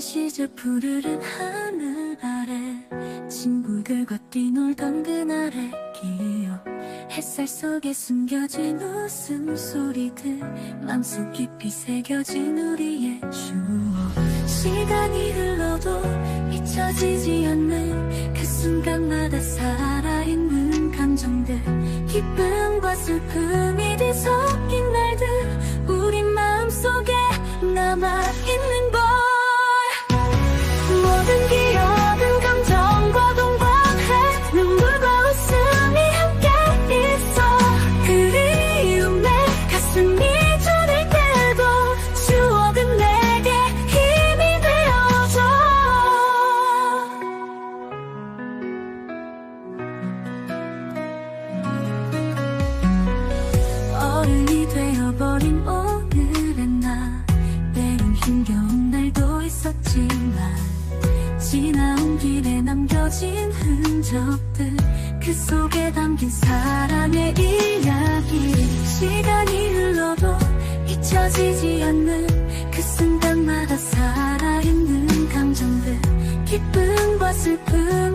시절 푸르른 하늘 아래 친구들과 뛰놀던 그날의 기억. 햇살 속에 숨겨진 웃음소리들 맘속 깊이 새겨진 우리의 추억. 시간이 흘러도 잊혀지지 않는 그 순간마다 살아있는 감정들. 기쁨과 슬픔이 뒤섞인 날들 우리 마음속에 남아있는 어른이 되어버린 오늘의 나. 때론 힘겨운 날도 있었지만 지나온 길에 남겨진 흔적들 그 속에 담긴 사랑의 이야기. 시간이 흘러도 잊혀지지 않는 그 순간마다 살아있는 감정들 기쁨과 슬픔